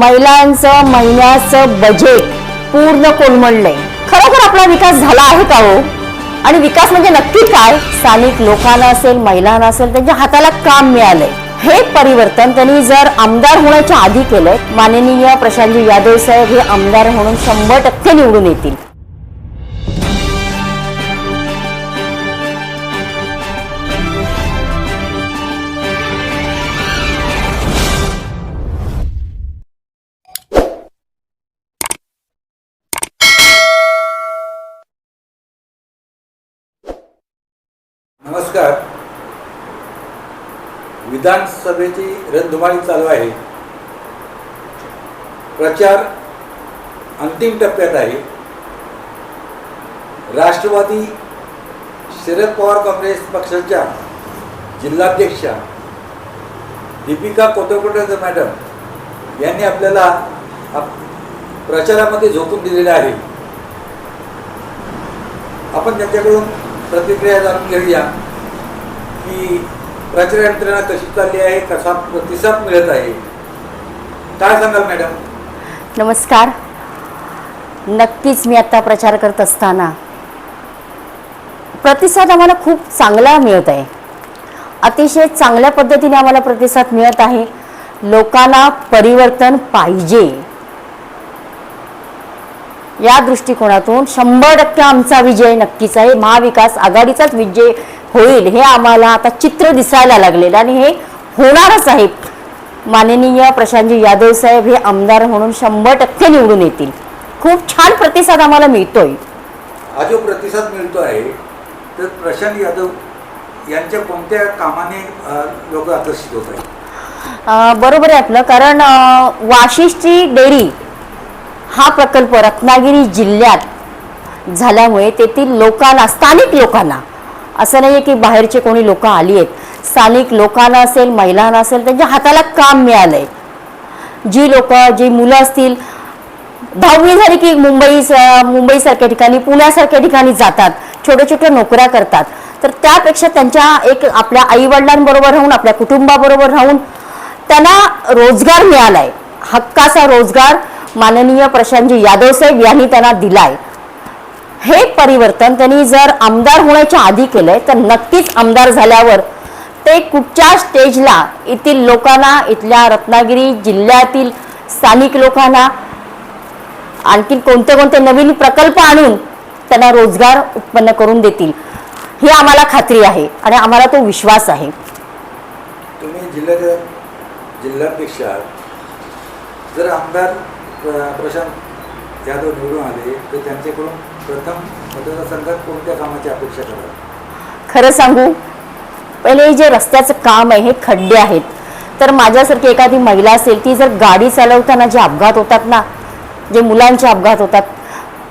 महिलांचं महिन्याचं बजेट पूर्ण कोलमडलंय खरोखर आपला विकास झाला आहे का हो? आणि विकास म्हणजे नक्की काय? स्थानिक लोकांना असेल महिलांना असेल त्यांच्या हाताला काम मिळालंय. हे परिवर्तन त्यांनी जर आमदार होण्याच्या आधी केलंय माननीय प्रशांतजी यादव साहेब हे आमदार म्हणून शंभर टक्के निवडून येतील. नमस्कार. विधानसभेची रणधुमाळी चालू आहे. प्रचार अंतिम टप्प्यात आहे. राष्ट्रवादी शरद पवार काँग्रेस पक्षाच्या जिल्हाध्यक्षा दीपिका कोटकोटे मॅडम यांनी आपल्याला प्रचारामध्ये झोकून दिलेलं आहे. आपण त्यांच्याकडून प्रतिक्रिया जाणून घेऊया. की प्रचार यंत्रणा कशी चालली आहे कसा प्रतिसाद मिळत आहे? काय सांगाल मॅडम? नमस्कार. नक्कीच मी आता प्रचार करत असताना प्रतिसाद आम्हाला खूप चांगला मिळत आहे. अतिशय चांगल्या पद्धतीने आम्हाला प्रतिसाद मिळत आहे. लोकांना परिवर्तन पाहिजे. या दृष्टिकोनातून शंभर टक्के आमचा विजय नक्कीच आहे. महाविकास आघाडीचाच विजय होईल हे आम्हाला आता चित्र दिसायला लागलेलं आणि हे होणारच आहे. माननीय प्रशांतजी यादव साहेब हे आमदार म्हणून शंभर टक्के निवडून येतील. खूप छान प्रतिसाद आम्हाला मिळतोय. हा जो प्रतिसाद मिळतो आहे तर प्रशांत यादव यांच्या कोणत्या कामाने लोक आकर्षित होत आहेत? बरोबर आहे आपलं. कारण अं, वाशिष्ठी डेअरी हा प्रकल्प रत्नागिरी जिल्ह्यात झाल्यामुळे तेथील लोकांना स्थानिक लोकांना असं नाही आहे की बाहेरचे कोणी लोक आली आहेत. स्थानिक लोकांना असेल महिलांना असेल त्यांच्या हाताला काम मिळालं आहे जी लोक जी मुलं असतील दहावी झाली की मुंबई मुंबईसारख्या ठिकाणी पुण्यासारख्या ठिकाणी जातात छोट्या छोट्या नोकऱ्या करतात. तर त्यापेक्षा त्यांच्या एक आपल्या आईवडिलांबरोबर राहून आपल्या कुटुंबाबरोबर राहून त्यांना रोजगार मिळाला आहे हक्काचा रोजगार माननीय प्रशांतजी यादव साहेब यांनी त्यांना दिलाय. हे परिवर्तन त्यांनी जर आमदार होण्याच्या आधी केलंय तर नक्कीच आमदार झाल्यावर ते कुठच्या स्टेजला येथील लोकांना इथल्या रत्नागिरी जिल्ह्यातील स्थानिक लोकांना आणखी कोणते कोणते नवीन प्रकल्प आणून त्यांना रोजगार उत्पन्न करून देतील ही आम्हाला खात्री आहे आणि आम्हाला तो विश्वास आहे. तुम्ही जिल्ह्याच्या जिल्ह्यापेक्षा जर आमदार प्रशांत यादव निवडून आले तर त्यांच्याकडून प्रथम मतदारसंघात कोणत्या कामाची अपेक्षा कराल खरं सांगू पहिले जे रस्त्याचं काम आहे हे खड्डे आहेत. तर माझ्यासारखी एखादी महिला असेल ती जर गाडी चालवताना जे अपघात होतात ना जे मुलांचे अपघात होतात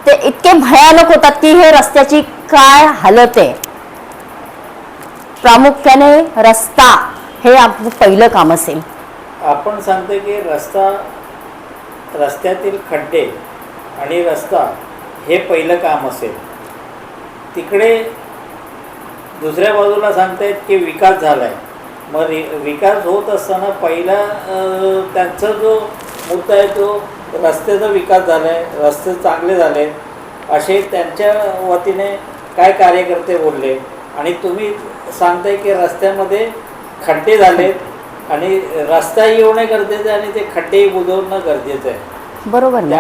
ते इतके भयानक होतात की हे रस्त्याची काय हालत आहे. प्रामुख्याने रस्ता हे आपलं पहिलं काम असेल. आपण सांगतो की रस्ता रस्त्यातील खड्डे आणि रस्ता हे पहिलं काम असेल. तिकडे दुसऱ्या बाजूला सांगतायत की विकास झाला आहे मग रि विकास होत असताना पहिला त्यांचा जो मुद्दा आहे तो रस्त्याचा विकास झाला आहे रस्ते चांगले झाले असे त्यांच्या वतीने काय कार्यकर्ते बोलले? आणि तुम्ही सांगताय की रस्त्यामध्ये खड्डे झालेत. आणि रस्ता येणं गरजेचं आहे आणि ते खड्डेही बुजवणं गरजेचं आहे. बरोबर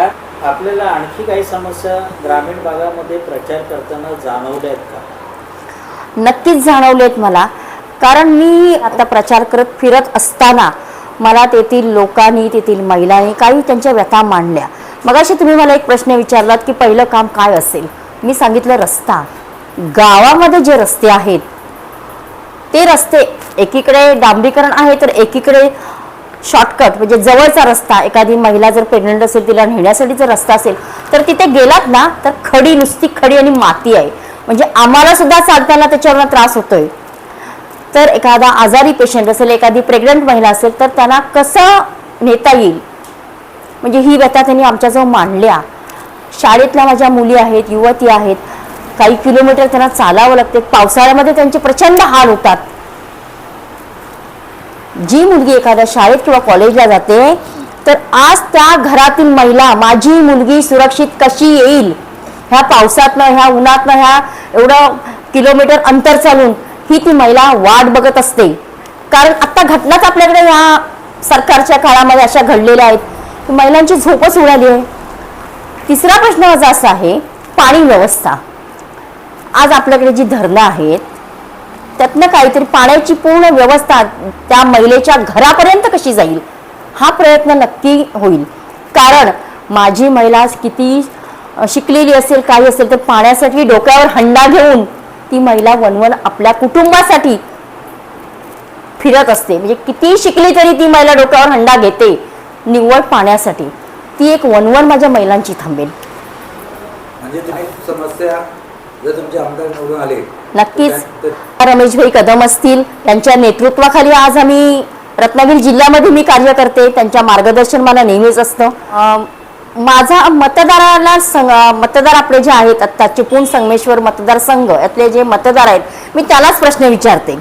आपल्याला आणखी काही समस्या ग्रामीण भागामध्ये प्रचार करताना जाणवल्या आहेत का? नक्कीच जाणवलेत मला. कारण मी आता प्रचार करत फिरत असताना मला तेथील लोकांनी तेथील महिलांनी काही त्यांच्या व्यथा मांडल्या. मगाशी तुम्ही मला एक प्रश्न विचारलात की पहिलं काम काय असेल? मी सांगितलं रस्ता. गावामध्ये जे रस्ते आहेत ते रस्ते एकीकडे डांबरीकरण आहे तर एकीकडे शॉर्टकट म्हणजे जवळचा रस्ता. एखादी महिला जर प्रेग्नंट असेल तिला नेण्यासाठी जर रस्ता असेल तर तिथे गेलात ना तर खडी नुसती खडी आणि माती आहे. म्हणजे आम्हाला सुद्धा चालताना त्याच्यावर त्रास होतोय. तर एखादा आजारी पेशंट असेल एखादी प्रेग्नंट महिला असेल तर त्यांना कसं नेता येईल? म्हणजे ही व्यथा त्यांनी आमच्याजवळ मांडल्या. शाळेतल्या माझ्या मुली आहेत युवती आहेत. काही किलोमीटर त्यांना चालावं लागते. पावसाळ्यामध्ये त्यांचे प्रचंड हाल होतात. जी मुलगी एखाद्या शाळेत किंवा कॉलेजला जाते तर आज त्या घरातील महिला माझी मुलगी सुरक्षित कशी येईल? ह्या पावसातनं ह्या उन्हातनं ह्या एवढं किलोमीटर अंतर चालून ही ती महिला वाट बघत असते. कारण आत्ता घटनाच आपल्याकडे ह्या सरकारच्या काळामध्ये अशा घडलेल्या आहेत की महिलांची झोपच उडाली आहे. तिसरा प्रश्न माझा असा आहे पाणी व्यवस्था. आज आपल्याकडे जी धरणं आहेत त्यातनं काहीतरी पाण्याची पूर्ण व्यवस्था त्या महिलेच्या घरापर्यंत कशी जाईल हा प्रयत्न नक्की होईल. कारण माझी महिला किती शिकलेली असेल काही असेल तर पाण्यासाठी डोक्यावर हंडा घेऊन ती महिला वनवन आपल्या कुटुंबासाठी फिरत असते. म्हणजे किती शिकली तरी ती महिला डोक्यावर हंडा घेते निव्वळ पाण्यासाठी. ती एक वनवन माझ्या महिलांची थांबेल. म्हणजे समस्या जर तुमचे आमदार निवडून आले नक्कीच. रमेशभाई कदम असतील त्यांच्या नेतृत्वाखाली आज आम्ही रत्नागिरी जिल्ह्यामध्ये मी कार्य करते त्यांच्या मार्गदर्शन मला नेहमीच असतं. माझा मतदाराला संग मतदार आपले जे आहेत आत्ता चिपळूण संगमेश्वर मतदारसंघ यातले जे मतदार आहेत मी त्यालाच प्रश्न विचारते.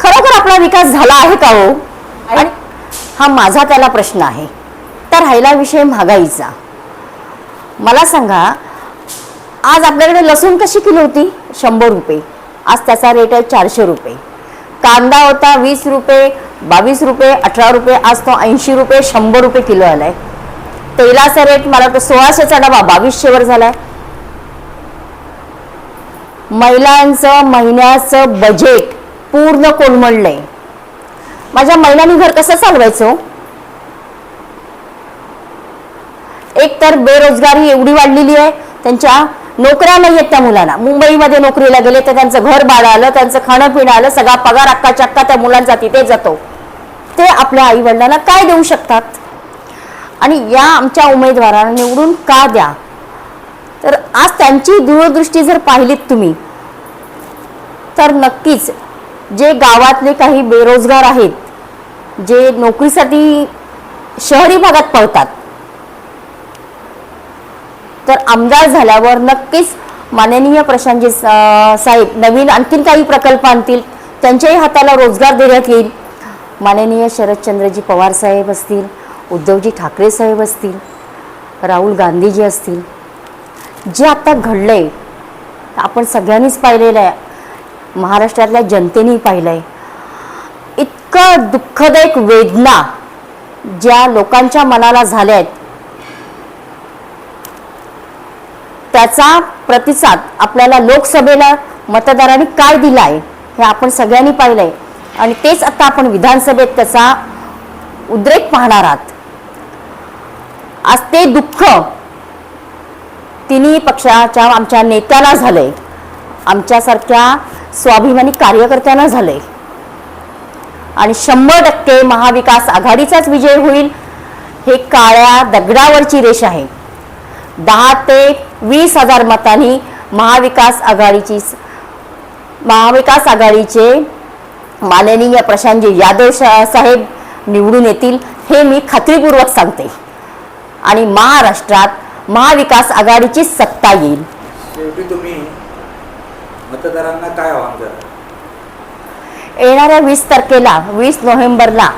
खरोखर आपला विकास झाला आहे का हो? आणि हा माझा त्याला प्रश्न आहे. तर राहिला विषय महागाईचा मला सांगा आज आपल्याकडे लसूण कशी किलो होती? शंभर रुपये. आज त्याचा रेट आहे चारशे रुपये. कांदा होता वीस रुपये बावीस रुपये अठरा रुपये आज तो ऐंशी रुपये शंभर रुपये किलो आलाय. तेलाचा रेट मला वाटतं सोळाशेचा डबा बावीसशेवर झालाय. महिलांचं महिन्याचं बजेट पूर्ण कोलमडलंय. माझ्या महिलांनी घर कसं चालवायचं हो? एक तर बेरोजगारी एवढी वाढलेली आहे त्यांच्या नोकऱ्या नाही आहेत त्या मुलांना. मुंबईमध्ये नोकरीला गेले तर त्यांचं घर भाडं आलं त्यांचं खाणं पिणं आलं सगळा पगार अक्का चक्का त्या मुलांचा तिथे जातो. ते आपल्या आई वडिलांना काय देऊ शकतात? आणि या आमच्या उमेदवारांना निवडून का द्या? तर आज त्यांची दूरदृष्टी जर पाहिलीत तुम्ही तर नक्कीच जे गावातले काही बेरोजगार आहेत जे नोकरीसाठी शहरी भागात पळतात तर आमदार झाल्यावर नक्कीच माननीय प्रशांतजी सा- साहेब नवीन आणखीन काही प्रकल्प आणतील त्यांच्याही हाताला रोजगार देण्यात येईल. माननीय शरदचंद्रजी पवार साहेब असतील उद्धवजी ठाकरे साहेब असतील राहुल गांधीजी असतील. जे आता आहे आपण सगळ्यांनीच पाहिलेलं आहे. महाराष्ट्रातल्या जनतेने पाहिलं आहे इतकं दुःखदायक वेदना ज्या लोकांच्या मनाला झाल्या आहेत त्याचा प्रतिसाद आपल्याला लोकसभेला मतदारांनी काय दिला आहे हे आपण सगळ्यांनी पाहिलं आहे आणि तेच आता आपण विधानसभेत त्याचा उद्रेक पाहणार आहात. आज ते दुःख तिन्ही पक्षाच्या आमच्या नेत्याला झालंय. आमच्यासारख्या स्वाभिमानी कार्यकर्त्यांना झालंय. आणि शंभर टक्के महाविकास आघाडीचाच विजय होईल हे काळ्या दगडावरची रेष आहे. दहा ते वीस हजार मतांनी महाविकास आघाडीची महाविकास आघाडीचे माननीय प्रशांतजी यादव साहेब निवडून येतील हे मी खात्रीपूर्वक सांगते. आणि महाराष्ट्रात महाविकास आघाडीची सत्ता येईल. शेवटी तुम्ही मतदारांना काय आव्हान करा येणाऱ्या वीस तारखेला वीस नोव्हेंबरला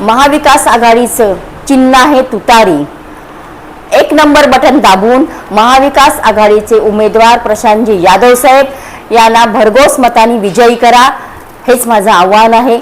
महाविकास आघाडीचं चिन्ह आहे तुतारी. एक नंबर बटन दाबून महाविकास आघाडीचे उमेदवार प्रशांतजी यादव साहेब यांना भरघोस मताने विजयी करा हेच माझं आव्हान आहे.